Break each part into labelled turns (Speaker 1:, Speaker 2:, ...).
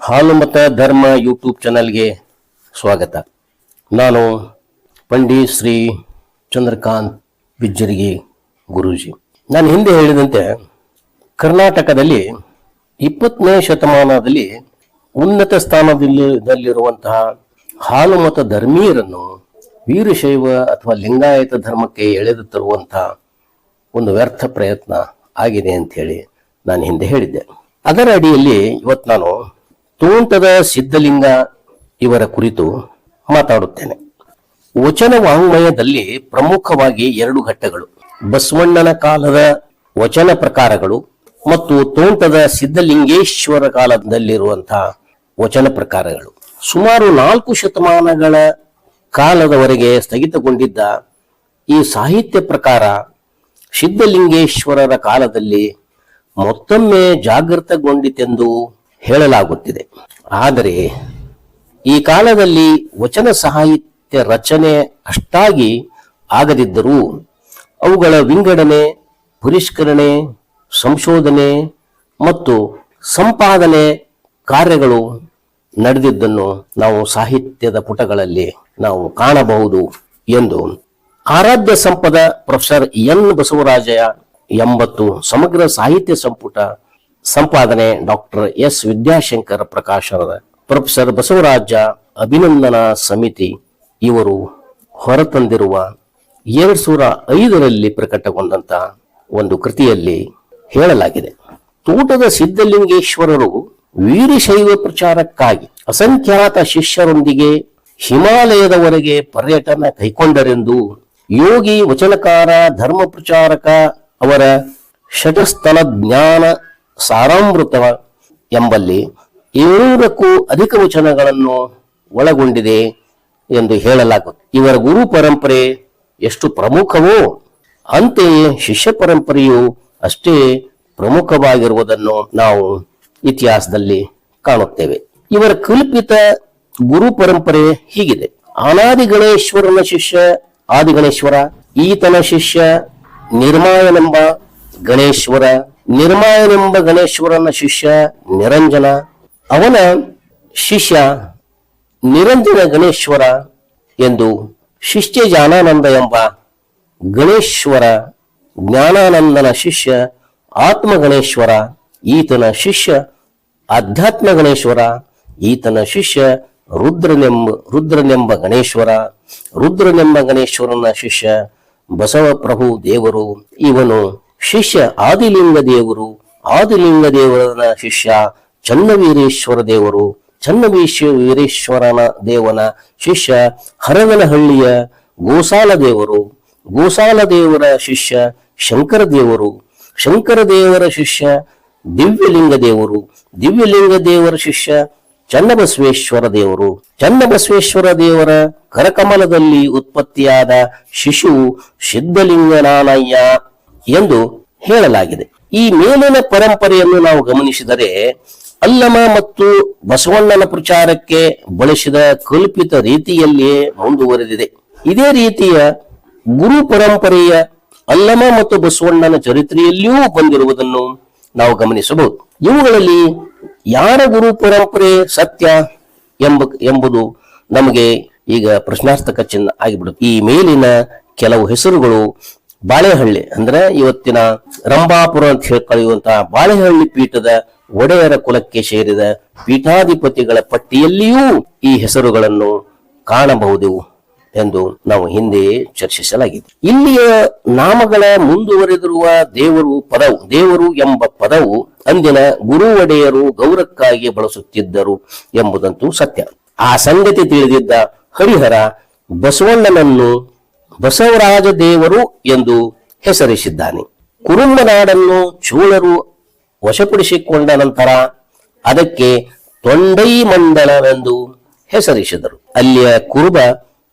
Speaker 1: ಹಾಲುಮತ ಧರ್ಮ ಯೂಟ್ಯೂಬ್ ಚಾನಲ್ಗೆ ಸ್ವಾಗತ. ನಾನು ಪಂಡಿತ್ ಶ್ರೀ ಚಂದ್ರಕಾಂತ್ ಬಿಜ್ಜರಿಗೆ ಗುರೂಜಿ. ನಾನು ಹಿಂದೆ ಹೇಳಿದಂತೆ ಕರ್ನಾಟಕದಲ್ಲಿ ಇಪ್ಪತ್ತನೇ ಶತಮಾನದಲ್ಲಿ ಉನ್ನತ ಸ್ಥಾನದಲ್ಲಿರುವಂತಹ ಹಾಲುಮತ ಧರ್ಮೀಯರನ್ನು ವೀರಶೈವ ಅಥವಾ ಲಿಂಗಾಯತ ಧರ್ಮಕ್ಕೆ ಎಳೆದು ತರುವಂತಹ ಒಂದು ವ್ಯರ್ಥ ಪ್ರಯತ್ನ ಆಗಿದೆ ಅಂತ ಹೇಳಿ ನಾನು ಹಿಂದೆ ಹೇಳಿದ್ದೆ. ಅದರ ಅಡಿಯಲ್ಲಿ ಇವತ್ತು ನಾನು ತೋಂಟದ ಸಿದ್ಧಲಿಂಗ ಇವರ ಕುರಿತು ಮಾತಾಡುತ್ತೇನೆ. ವಚನ ವಾಂಗ್ಮಯದಲ್ಲಿ ಪ್ರಮುಖವಾಗಿ ಎರಡು ಘಟ್ಟಗಳು, ಬಸವಣ್ಣನ ಕಾಲದ ವಚನ ಪ್ರಕಾರಗಳು ಮತ್ತು ತೋಂಟದ ಸಿದ್ಧಲಿಂಗೇಶ್ವರ ಕಾಲದಲ್ಲಿರುವಂತಹ ವಚನ ಪ್ರಕಾರಗಳು. ಸುಮಾರು ನಾಲ್ಕು ಶತಮಾನಗಳ ಕಾಲದವರೆಗೆ ಸ್ಥಗಿತಗೊಂಡಿದ್ದ ಈ ಸಾಹಿತ್ಯ ಪ್ರಕಾರ ಸಿದ್ಧಲಿಂಗೇಶ್ವರರ ಕಾಲದಲ್ಲಿ ಮತ್ತೊಮ್ಮೆ ಜಾಗೃತಗೊಂಡಿತೆಂದು ಹೇಳಲಾಗುತ್ತಿದೆ. ಆದರೆ ಈ ಕಾಲದಲ್ಲಿ ವಚನ ಸಾಹಿತ್ಯ ರಚನೆ ಅಷ್ಟಾಗಿ ಆಗದಿದ್ದರೂ ಅವುಗಳ ವಿಂಗಡಣೆ, ಪರಿಷ್ಕರಣೆ, ಸಂಶೋಧನೆ ಮತ್ತು ಸಂಪಾದನೆ ಕಾರ್ಯಗಳು ನಡೆದಿದ್ದನ್ನು ನಾವು ಸಾಹಿತ್ಯದ ಪುಟಗಳಲ್ಲಿ ನಾವು ಕಾಣಬಹುದು ಎಂದು ಆರಾಧ್ಯ ಸಂಪದ ಪ್ರೊಫೆಸರ್ ಎನ್ ಬಸವರಾಜಯ್ಯ ಎಂಬತ್ತು ಸಮಗ್ರ ಸಾಹಿತ್ಯ ಸಂಪುಟ ಸಂಪಾದನೆ ಡಾಕ್ಟರ್ ಎಸ್ ವಿದ್ಯಾಶಂಕರ್ ಪ್ರಕಾಶನದ ಪ್ರೊಫೆಸರ್ ಬಸವರಾಜ ಅಭಿನಂದನಾ ಸಮಿತಿ ಇವರು ಹೊರತಂದಿರುವ ಎರಡು ಸಾವಿರ ಐದರಲ್ಲಿ ಪ್ರಕಟಗೊಂಡಂತ ಒಂದು ಕೃತಿಯಲ್ಲಿ ಹೇಳಲಾಗಿದೆ. ತೋಟದ ಸಿದ್ಧಲಿಂಗೇಶ್ವರರು ವೀರಶೈವ ಪ್ರಚಾರಕ್ಕಾಗಿ ಅಸಂಖ್ಯಾತ ಶಿಷ್ಯರೊಂದಿಗೆ ಹಿಮಾಲಯದವರೆಗೆ ಪರ್ಯಟನ ಕೈಕೊಂಡರೆಂದು ಯೋಗಿ ವಚನಕಾರ ಧರ್ಮ ಪ್ರಚಾರಕ ಅವರ ಷಟಸ್ಥಲ ಜ್ಞಾನ ಸಾರಾಮೃತ ಎಂಬಲ್ಲಿ ಏಳೂರಕ್ಕೂ ಅಧಿಕ ವಚನಗಳನ್ನು ಒಳಗೊಂಡಿದೆ ಎಂದು ಹೇಳಲಾಗುತ್ತದೆ ಇವರ ಗುರು ಪರಂಪರೆ ಎಷ್ಟು ಪ್ರಮುಖವೋ, ಅಂತೆಯೇ ಶಿಷ್ಯ ಪರಂಪರೆಯು ಅಷ್ಟೇ ಪ್ರಮುಖವಾಗಿರುವುದನ್ನು ನಾವು ಇತಿಹಾಸದಲ್ಲಿ ಕಾಣುತ್ತೇವೆ. ಇವರ ಕಲ್ಪಿತ ಗುರು ಪರಂಪರೆ ಹೀಗಿದೆ. ಅನಾದಿ ಗಣೇಶ್ವರನ ಶಿಷ್ಯ, ಆದಿಗಣೇಶ್ವರ, ಈತನ ಶಿಷ್ಯ, ನಿರ್ಮಾಯನೆಂಬ ಗಣೇಶ್ವರ ನಿರ್ಮಾಯನೆಂಬ ಗಣೇಶ್ವರನ ಶಿಷ್ಯ ನಿರಂಜನ. ಅವನ ಶಿಷ್ಯ ನಿರಂಜನ ಗಣೇಶ್ವರ ಎಂದು ಶಿಷ್ಯ ಜಾನಾನಂದ ಎಂಬ ಗಣೇಶ್ವರ ಜ್ಞಾನಾನಂದನ ಶಿಷ್ಯ ಆತ್ಮ ಗಣೇಶ್ವರ, ಈತನ ಶಿಷ್ಯ ಅಧ್ಯಾತ್ಮ ಗಣೇಶ್ವರ, ಈತನ ಶಿಷ್ಯ ರುದ್ರನೆಂಬ ರುದ್ರನೆಂಬ ಗಣೇಶ್ವರ, ರುದ್ರನೆಂಬ ಗಣೇಶ್ವರನ ಶಿಷ್ಯ ಬಸವಪ್ರಭು ದೇವರು. ಇವನು ಶಿಷ್ಯ ಆದಿಲಿಂಗ ದೇವರು, ಆದಿಲಿಂಗ ದೇವರನ ಶಿಷ್ಯ ಚನ್ನವೀರೇಶ್ವರ ದೇವರು, ಚನ್ನವೀಶ್ವ ವೀರೇಶ್ವರನ ದೇವನ ಶಿಷ್ಯ ಹರಗನಹಳ್ಳಿಯ ಗೋಸಾಲ ದೇವರು, ಗೋಸಾಲ ದೇವರ ಶಿಷ್ಯ ಶಂಕರ ದೇವರು, ಶಂಕರ ದೇವರ ಶಿಷ್ಯ ದಿವ್ಯಲಿಂಗ ದೇವರು, ದಿವ್ಯಲಿಂಗ ದೇವರ ಶಿಷ್ಯ ಚನ್ನಬಸವೇಶ್ವರ ದೇವರು. ಚನ್ನಬಸವೇಶ್ವರ ದೇವರ ಕರಕಮಲದಲ್ಲಿ ಉತ್ಪತ್ತಿಯಾದ ಶಿಶು ಸಿದ್ಧಲಿಂಗನಾನಯ್ಯ ಎಂದು ಹೇಳಲಾಗಿದೆ. ಈ ಮೇಲಿನ ಪರಂಪರೆಯನ್ನು ನಾವು ಗಮನಿಸಿದರೆ ಅಲ್ಲಮ ಮತ್ತು ಬಸವಣ್ಣನ ಪ್ರಚಾರಕ್ಕೆ ಬಳಸಿದ ಕಲ್ಪಿತ ರೀತಿಯಲ್ಲಿಯೇ ಮುಂದುವರೆದಿದೆ. ಇದೇ ರೀತಿಯ ಗುರು ಪರಂಪರೆಯ ಅಲ್ಲಮ ಮತ್ತು ಬಸವಣ್ಣನ ಚರಿತ್ರೆಯಲ್ಲಿಯೂ ಬಂದಿರುವುದನ್ನು ನಾವು ಗಮನಿಸಬಹುದು. ಇವುಗಳಲ್ಲಿ ಯಾರ ಗುರು ಪರಂಪರೆ ಸತ್ಯ ಎಂಬ ಎಂಬುದು ನಮಗೆ ಈಗ ಪ್ರಶ್ನಾರ್ಥಕ ಚಿನ್ನ ಆಗಿಬಿಡುತ್ತೆ. ಈ ಮೇಲಿನ ಕೆಲವು ಹೆಸರುಗಳು ಬಾಳೆಹಳ್ಳಿ ಅಂದ್ರೆ ಇವತ್ತಿನ ರಂಭಾಪುರ ಅಂತ ಹೇಳಿ ಕರೆಯುವಂತಹ ಬಾಳೆಹಳ್ಳಿ ಪೀಠದ ಒಡೆಯರ ಕುಲಕ್ಕೆ ಸೇರಿದ ಪೀಠಾಧಿಪತಿಗಳ ಪಟ್ಟಿಯಲ್ಲಿಯೂ ಈ ಹೆಸರುಗಳನ್ನು ಕಾಣಬಹುದು ಎಂದು ನಾವು ಹಿಂದೆ ಚರ್ಚಿಸಲಾಗಿದೆ. ಇಲ್ಲಿಯ ನಾಮಗಳ ಮುಂದುವರೆದಿರುವ ದೇವರು ಪದವು, ದೇವರು ಎಂಬ ಪದವು ಅಂದಿನ ಗುರು ಒಡೆಯರು ಗೌರಕ್ಕಾಗಿ ಬಳಸುತ್ತಿದ್ದರು ಎಂಬುದಂತೂ ಸತ್ಯ. ಆ ಸಂಗತಿ ತಿಳಿದಿದ್ದ ಹರಿಹರ ಬಸವಣ್ಣನನ್ನು ಬಸವರಾಜ ದೇವರು ಎಂದು ಹೆಸರಿಸಿದ್ದಾನೆ. ಕುರುಂಬನಾಡನ್ನು ಚೋಳರು ವಶಪಡಿಸಿಕೊಂಡ ನಂತರ ಅದಕ್ಕೆ ತೊಂಡೈ ಮಂಡಲವೆಂದು ಹೆಸರಿಸಿದರು. ಅಲ್ಲಿಯ ಕುರುಬ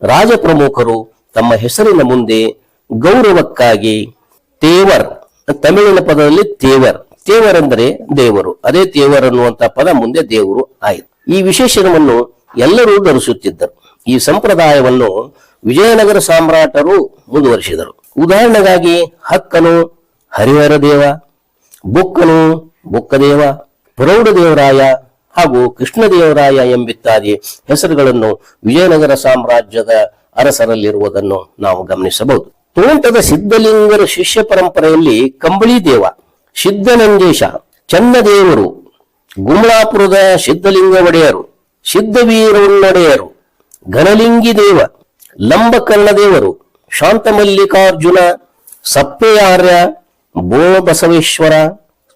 Speaker 1: ರಾಜಪ್ರಮುಖರು ತಮ್ಮ ಹೆಸರಿನ ಮುಂದೆ ಗೌರವಕ್ಕಾಗಿ ತೇವರ್, ತಮಿಳಿನ ಪದದಲ್ಲಿ ತೇವರ್ ತೇವರ್ ಅಂದರೆ ದೇವರು. ಅದೇ ತೇವರ್ ಅನ್ನುವಂತ ಪದ ಮುಂದೆ ದೇವರು ಆಯಿತು. ಈ ವಿಶೇಷಣವನ್ನು ಎಲ್ಲರೂ ಧರಿಸುತ್ತಿದ್ದರು. ಈ ಸಂಪ್ರದಾಯವನ್ನು ವಿಜಯನಗರ ಸಾಮ್ರಾಟರು ಮುಂದುವರಿಸಿದರು. ಉದಾಹರಣೆಗಾಗಿ ಹಕ್ಕನು ಹರಿಹರ ದೇವ, ಬುಕ್ಕನು ಬುಕ್ಕದೇವ, ಪ್ರೌಢದೇವರಾಯ ಹಾಗೂ ಕೃಷ್ಣದೇವರಾಯ ಎಂಬಿತ್ಯಾದಿ ಹೆಸರುಗಳನ್ನು ವಿಜಯನಗರ ಸಾಮ್ರಾಜ್ಯದ ಅರಸರಲ್ಲಿರುವುದನ್ನು ನಾವು ಗಮನಿಸಬಹುದು. ತೋಂಟದ ಸಿದ್ಧಲಿಂಗರ ಶಿಷ್ಯ ಪರಂಪರೆಯಲ್ಲಿ ಕಂಬಳಿ ದೇವ ಸಿದ್ಧನಂಜೇಶ, ಚನ್ನದೇವರು, ಗುಮ್ಲಾಪುರದ ಸಿದ್ಧಲಿಂಗ ಒಡೆಯರು ಸಿದ್ಧವೀರೊನ್ನಡೆಯರು ಘನಲಿಂಗಿ ದೇವ ಲಂಬಕರ್ಣದೇವರು ಶಾಂತಮಲ್ಲಿಕಾರ್ಜುನ, ಸಪ್ಪೆಯಾರ್ಯ ಬೋಬಸವೇಶ್ವರ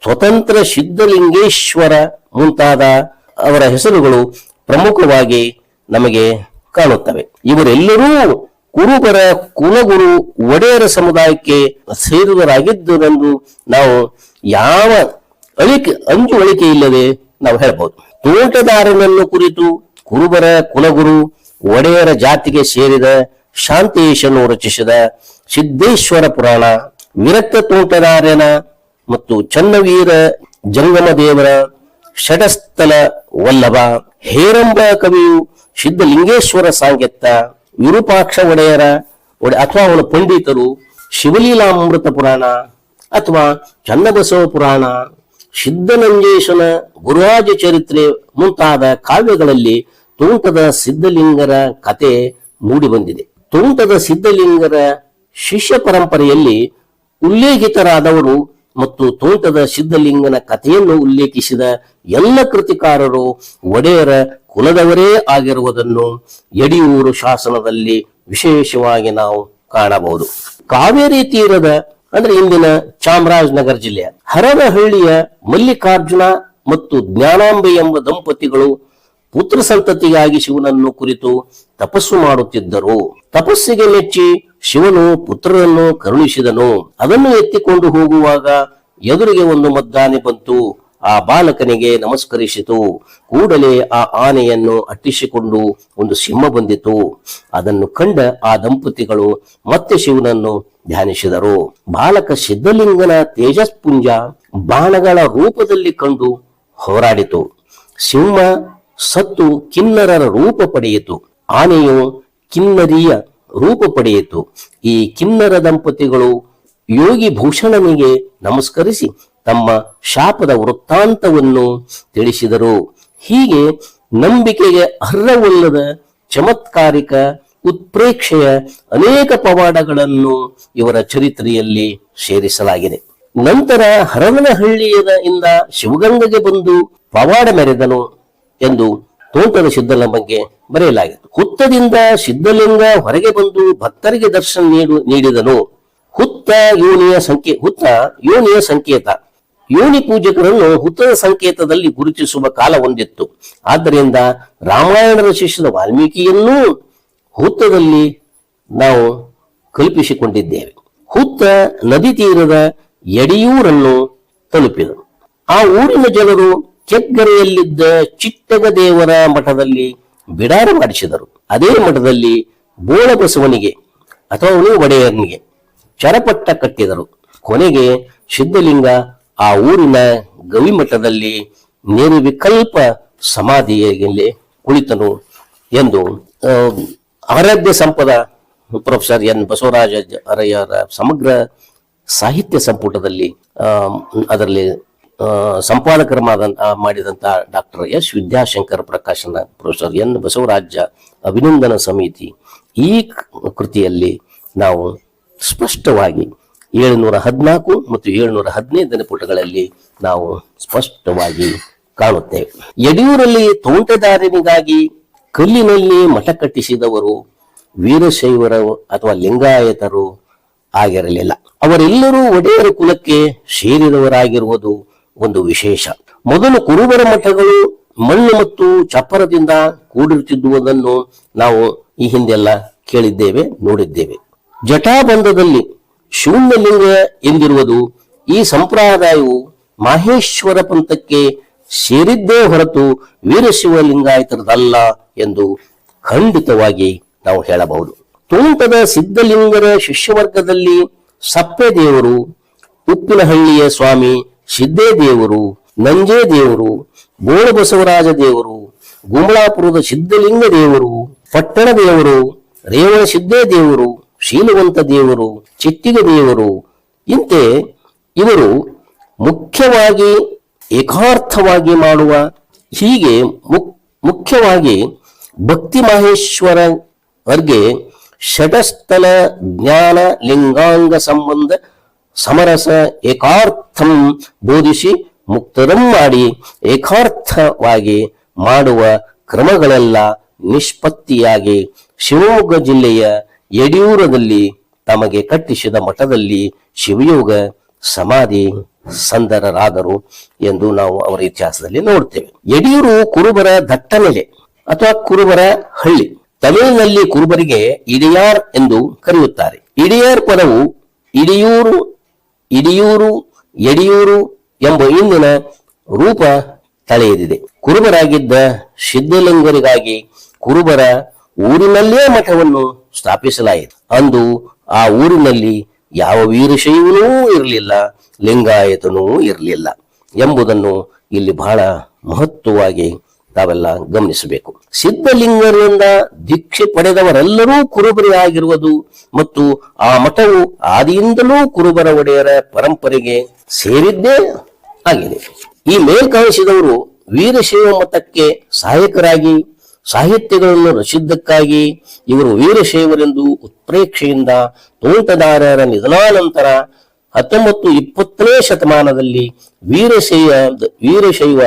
Speaker 1: ಸ್ವತಂತ್ರ ಸಿದ್ಧಲಿಂಗೇಶ್ವರ ಮುಂತಾದ ಅವರ ಹೆಸರುಗಳು ಪ್ರಮುಖವಾಗಿ ನಮಗೆ ಕಾಣುತ್ತವೆ. ಇವರೆಲ್ಲರೂ ಕುರುಬರ ಕುಲಗುರು ಒಡೆಯರ ಸಮುದಾಯಕ್ಕೆ ಸೇರಿದರಾಗಿದ್ದುದೆಂದು ನಾವು ಯಾವ ಅಳಿಕೆ, ಅಂಜು ಅಳಿಕೆ ಇಲ್ಲದೆ ನಾವು ಹೇಳ್ಬೋದು ತೋಟದಾರನನ್ನು ಕುರಿತು ಕುರುಬರ ಕುಲಗುರು ಒಡೆಯರ ಜಾತಿಗೆ ಸೇರಿದ ಶಾಂತೇಶನು ರಚಿಸಿದ ಸಿದ್ದೇಶ್ವರ ಪುರಾಣ, ವಿರಕ್ತ ತೋಟದಾರ್ಯನ ಮತ್ತು ಚನ್ನವೀರ ಜಂಗಮ ದೇವರ ಷಡಸ್ಥಲ ವಲ್ಲಭ ಹೇರಂಬ ಕವಿಯು ಸಿದ್ಧಲಿಂಗೇಶ್ವರ ಸಾಂಗತ್ಯ ವಿರೂಪಾಕ್ಷ ಒಡೆಯರ ಒಡೆ, ಅಥವಾ ಅವನ ಪಂಡಿತರು ಶಿವಲೀಲಾಮೃತ ಪುರಾಣ ಅಥವಾ ಚನ್ನಬಸವ ಪುರಾಣ ಸಿದ್ಧನಂಜೇಶನ ಗುರುರಾಜ ಚರಿತ್ರೆ ಮುಂತಾದ ಕಾವ್ಯಗಳಲ್ಲಿ ತೋಂಟದ ಸಿದ್ಧಲಿಂಗರ ಕತೆ ಮೂಡಿಬಂದಿದೆ. ತೋಂಟದ ಸಿದ್ಧಲಿಂಗರ ಶಿಷ್ಯ ಪರಂಪರೆಯಲ್ಲಿ ಉಲ್ಲೇಖಿತರಾದವರು ಮತ್ತು ತೋಂಟದ ಸಿದ್ಧಲಿಂಗನ ಕಥೆಯನ್ನು ಉಲ್ಲೇಖಿಸಿದ ಎಲ್ಲ ಕೃತಿಕಾರರು ಒಡೆಯರ ಕುಲದವರೇ ಆಗಿರುವುದನ್ನು ಯಡಿಯೂರು ಶಾಸನದಲ್ಲಿ ವಿಶೇಷವಾಗಿ ನಾವು ಕಾಣಬಹುದು. ಕಾವೇರಿ ತೀರದ ಅಂದ್ರೆ ಇಂದಿನ ಚಾಮರಾಜನಗರ ಜಿಲ್ಲೆಯ ಹರನಹಳ್ಳಿಯ ಮಲ್ಲಿಕಾರ್ಜುನ ಮತ್ತು ಜ್ಞಾನಾಂಬೆ ಎಂಬ ದಂಪತಿಗಳು ಪುತ್ರ ಸಂತತಿಗಾಗಿ ಶಿವನನ್ನು ಕುರಿತು ತಪಸ್ಸು ಮಾಡುತ್ತಿದ್ದರು. ತಪಸ್ಸಿಗೆ ಮೆಚ್ಚಿ ಶಿವನು ಪುತ್ರರನ್ನು ಕರುಣಿಸಿದನು. ಅದನ್ನು ಎತ್ತಿಕೊಂಡು ಹೋಗುವಾಗ ಎದುರಿಗೆ ಒಂದು ಮದ್ದಾನೆ ಬಂತು. ಆ ಬಾಲಕನಿಗೆ ನಮಸ್ಕರಿಸಿತು. ಕೂಡಲೇ ಆ ಆನೆಯನ್ನು ಅಟ್ಟಿಸಿಕೊಂಡು ಒಂದು ಸಿಂಹ ಬಂದಿತು. ಅದನ್ನು ಕಂಡ ಆ ದಂಪತಿಗಳು ಮತ್ತೆ ಶಿವನನ್ನು ಧ್ಯಾನಿಸಿದರು. ಬಾಲಕ ಸಿದ್ಧಲಿಂಗನ ತೇಜಸ್ಪುಂಜ ಬಾಣಗಳ ರೂಪದಲ್ಲಿ ಕಂಡು ಹೋರಾಡಿತು. ಸಿಂಹ ಸತ್ತು ಕಿನ್ನರರ ರೂಪ ಪಡೆಯಿತು. ಆನೆಯು ಕಿನ್ನರಿಯ ರೂಪ ಪಡೆಯಿತು. ಈ ಕಿನ್ನರ ದಂಪತಿಗಳು ಯೋಗಿ ಭೂಷಣನಿಗೆ ನಮಸ್ಕರಿಸಿ ತಮ್ಮ ಶಾಪದ ವೃತ್ತಾಂತವನ್ನು ತಿಳಿಸಿದರು. ಹೀಗೆ ನಂಬಿಕೆಗೆ ಅರ್ಹವಲ್ಲದ ಚಮತ್ಕಾರಿಕ ಉತ್ಪ್ರೇಕ್ಷೆಯ ಅನೇಕ ಪವಾಡಗಳನ್ನು ಇವರ ಚರಿತ್ರೆಯಲ್ಲಿ ಸೇರಿಸಲಾಗಿದೆ. ನಂತರ ಹರವನಹಳ್ಳಿಯದ ಇಂದ ಶಿವಗಂಗೆಗೆ ಬಂದು ಪವಾಡ ಮೆರೆದನು. ಎಂದು ತೋಟದ ಸಿದ್ಧಲಿಂಗಕ್ಕೆ ಬರೆಯಲಾಗಿದೆ ಹುತ್ತದಿಂದ ಸಿದ್ಧಲಿಂಗ ಹೊರಗೆ ಬಂದು ಭಕ್ತರಿಗೆ ದರ್ಶನ ನೀಡು, ನೀಡಿದನು. ಹುತ್ತ ಯೋನಿಯ ಸಂಕೇ, ಹುತ್ತ ಯೋನಿಯ ಸಂಕೇತ. ಯೋನಿ ಪೂಜಕರನ್ನು ಹುತ್ತದ ಸಂಕೇತದಲ್ಲಿ ಗುರುತಿಸುವ ಕಾಲ ಹೊಂದಿತ್ತು. ಆದ್ದರಿಂದ ರಾಮಾಯಣ ಶಿಷ್ಯದ ವಾಲ್ಮೀಕಿಯನ್ನೂ ಹುತ್ತದಲ್ಲಿ ನಾವು ಕಲ್ಪಿಸಿಕೊಂಡಿದ್ದೇವೆ. ಹುತ್ತ ನದಿ ತೀರದ ಯಡಿಯೂರನ್ನು ತಲುಪಿದರು ಆ ಊರಿನ ಜನರು ಕೆಗ್ಗರೆಯಲ್ಲಿದ್ದ ಚಿಟ್ಟಗ ದೇವರ ಮಠದಲ್ಲಿ ಬಿಡಾರ ಮಾಡಿಸಿದರು. ಅದೇ ಮಠದಲ್ಲಿ ಬೋಳಬಸವನಿಗೆ ಅಥವಾ ಅವನು ಒಡೆಯರ್ನಿಗೆ ಚರಪಟ್ಟ ಕಟ್ಟಿದರು. ಕೊನೆಗೆ ಸಿದ್ಧಲಿಂಗ ಆ ಊರಿನ ಗವಿಮಠದಲ್ಲಿ ನಿರ್ವಿಕಲ್ಪ ಸಮಾಧಿಯಲ್ಲಿ ಕುಳಿತನು ಎಂದು ಆರಾಧ್ಯ ಸಂಪದ ಪ್ರೊಫೆಸರ್ ಎನ್ ಬಸವರಾಜ ಅರಯ್ಯರ ಸಮಗ್ರ ಸಾಹಿತ್ಯ ಸಂಪುಟದಲ್ಲಿ ಅದರಲ್ಲಿ ಆ, ಮಾಡಿದಂಥ ಡಾಕ್ಟರ್ ಎಸ್ ವಿದ್ಯಾಶಂಕರ್ ಪ್ರಕಾಶನ ಪ್ರೊಫೆಸರ್ ಎನ್ ಬಸವರಾಜ ಅಭಿನಂದನ ಸಮಿತಿ. ಈ ಕೃತಿಯಲ್ಲಿ ನಾವು ಸ್ಪಷ್ಟವಾಗಿ ಏಳುನೂರ ಹದಿನಾಲ್ಕು ಮತ್ತು ಏಳುನೂರ ಹದಿನೈದನೇ ಪುಟಗಳಲ್ಲಿ ನಾವು ಸ್ಪಷ್ಟವಾಗಿ ಕಾಣುತ್ತೇವೆ. ಯಡಿಯೂರಲ್ಲಿ ತೋಂಟದಾರನಿಗಾಗಿ ಕಲ್ಲಿನಲ್ಲಿ ಮಠ ಕಟ್ಟಿಸಿದವರು ವೀರಶೈವರು ಅಥವಾ ಲಿಂಗಾಯತರು ಆಗಿರಲಿಲ್ಲ. ಅವರೆಲ್ಲರೂ ಒಡೆಯರ ಕುಲಕ್ಕೆ ಸೇರಿದವರಾಗಿರುವುದು ಒಂದು ವಿಶೇಷ. ಮೊದಲು ಕುರುಬರ ಮಠಗಳು ಮಣ್ಣು ಮತ್ತು ಚಪ್ಪರದಿಂದ ಕೂಡಿರುತ್ತಿದ್ದುವುದನ್ನು ನಾವು ಈ ಹಿಂದೆಲ್ಲ ಕೇಳಿದ್ದೇವೆ, ನೋಡಿದ್ದೇವೆ. ಜಟಾಬಂಧದಲ್ಲಿ ಶೂನ್ಯಲಿಂಗ ಎಂದಿರುವುದು ಈ ಸಂಪ್ರದಾಯವು ಮಹೇಶ್ವರ ಪಂಥಕ್ಕೆ ಸೇರಿದ್ದೇ ಹೊರತು ವೀರಶಿವ ಲಿಂಗಾಯತರದಲ್ಲ ಎಂದು ಖಂಡಿತವಾಗಿ ನಾವು ಹೇಳಬಹುದು. ತೋಂಟದ ಸಿದ್ಧಲಿಂಗರ ಶಿಷ್ಯವರ್ಗದಲ್ಲಿ ಸಪ್ಪೆ ದೇವರು ಉಪ್ಪಿನಹಳ್ಳಿಯ ಸ್ವಾಮಿ ಸಿದ್ದೇ ದೇವರು ನಂಜೇ ದೇವರು ಬೋಳಬಸವರಾಜ ದೇವರು ಗುಂಬಳಾಪುರದ ಸಿದ್ಧಲಿಂಗ ದೇವರು, ಪಟ್ಟಣ ದೇವರು, ರೇವಣ ಸಿದ್ದೇ ದೇವರು ಶೀಲವಂತ ದೇವರು ಚಿಟ್ಟಿಗ ದೇವರು ಇಂತೆ ಇವರು ಮುಖ್ಯವಾಗಿ ಏಕಾರ್ಥವಾಗಿ ಮಾಡುವ, ಹೀಗೆ ಮುಖ್ಯವಾಗಿ ಭಕ್ತಿ ಮಹೇಶ್ವರರ್ಗೆ ಷಟಸ್ಥಲ ಜ್ಞಾನ ಲಿಂಗಾಂಗ ಸಂಬಂಧ ಸಮರಸ ಏಕಾರ್ಥಂ ಬೋಧಿಸಿ ಮುಕ್ತರಂ ಮಾಡಿ ಏಕಾರ್ಥವಾಗಿ ಮಾಡುವ ಕ್ರಮಗಳೆಲ್ಲ ನಿಷ್ಪತ್ತಿಯಾಗಿ ಶಿವಮೊಗ್ಗ ಜಿಲ್ಲೆಯ ಯಡಿಯೂರದಲ್ಲಿ ತಮಗೆ ಕಟ್ಟಿಸಿದ ಮಠದಲ್ಲಿ ಶಿವಯೋಗ ಸಮಾಧಿ ಸಂದರರಾದರು ಎಂದು ನಾವು ಅವರ ಇತಿಹಾಸದಲ್ಲಿ ನೋಡ್ತೇವೆ. ಯಡಿಯೂರು ಕುರುಬರ ದಟ್ಟನೆಲೆ ಅಥವಾ ಕುರುಬರ ಹಳ್ಳಿ. ತಮಿಳಿನಲ್ಲಿ ಕುರುಬರಿಗೆ ಇಡಿಯಾರ್ ಎಂದು ಕರೆಯುತ್ತಾರೆ. ಇಡಿಯಾರ್ ಪದವು ಇಡಿಯೂರು ಇಡಿಯೂರು, ಎಡಿಯೂರು ಎಂಬ ಇಂದಿನ ರೂಪ ತಳೆಯದಿದೆ. ಕುರುಬರಾಗಿದ್ದ ಸಿದ್ಧಲಿಂಗರಿಗಾಗಿ ಕುರುಬರ ಊರಿನಲ್ಲೇ ಮಠವನ್ನು ಸ್ಥಾಪಿಸಲಾಯಿತು. ಅಂದು ಆ ಊರಿನಲ್ಲಿ ಯಾವ ವೀರಶೈವನೂ ಇರಲಿಲ್ಲ, ಲಿಂಗಾಯತನೂ ಇರಲಿಲ್ಲ ಎಂಬುದನ್ನು ಇಲ್ಲಿ ಬಹಳ ಮಹತ್ವವಾಗಿ ತಾವೆಲ್ಲ ಗಮನಿಸಬೇಕು. ಸಿದ್ಧಲಿಂಗರಿಂದ ದೀಕ್ಷೆ ಪಡೆದವರೆಲ್ಲರೂ ಕುರುಬರೇ ಆಗಿರುವುದು ಮತ್ತು ಆ ಮಠವು ಆದಿಯಿಂದಲೂ ಕುರುಬರ ಒಡೆಯರ ಪರಂಪರೆಗೆ ಸೇರಿದ್ದೇ ಆಗಿದೆ. ಈ ಮೇಲ್ಕಾಣಿಸಿದವರು ವೀರಶೈವ ಮತಕ್ಕೆ ಸಹಾಯಕರಾಗಿ, ಸಾಹಿತ್ಯಗಳನ್ನು ರಚಿದ್ದಕ್ಕಾಗಿ ಇವರು ವೀರಶೈವರೆಂದು ಉತ್ಪ್ರೇಕ್ಷೆಯಿಂದ ತೋಂಟದಾರರ ನಿಧನಾನಂತರ ಹತ್ತೊಂಬತ್ತು ಇಪ್ಪತ್ತನೇ ಶತಮಾನದಲ್ಲಿ ವೀರಶೈವ ವೀರಶೈವ